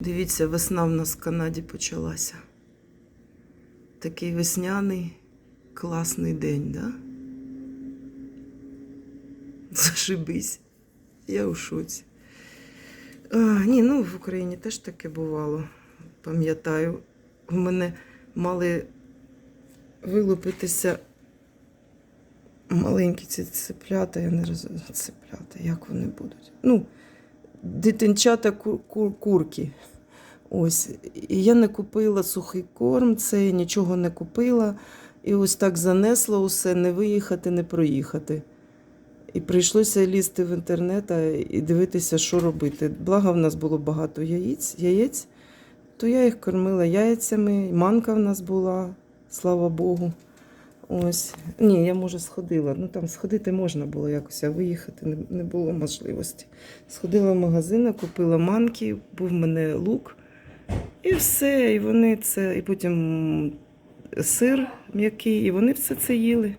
Дивіться, весна в нас в Канаді почалася. Такий весняний класний день, да? Зашибись. Я у шоці. А, ні, ну в Україні теж таке бувало. Пам'ятаю, у мене мали вилупитися маленькі ці цеплята, я не розумію, цеплята, як вони будуть. Ну, дитинчата кур- кур- курки. Ось. І я не купила сухий корм, це нічого не купила. І ось так занесло усе, не виїхати, не проїхати. І прийшлося лізти в інтернет і дивитися, що робити. Благо, в нас було багато яєць, яєць, то я їх кормила яйцями, манка в нас була, слава Богу. Ось. Ні, я може сходила. Ну там сходити можна було якось, а виїхати не, було можливості. Сходила в магазин, купила манки, був в мене лук. І все. І вони це, і потім сир м'який, і вони все це їли.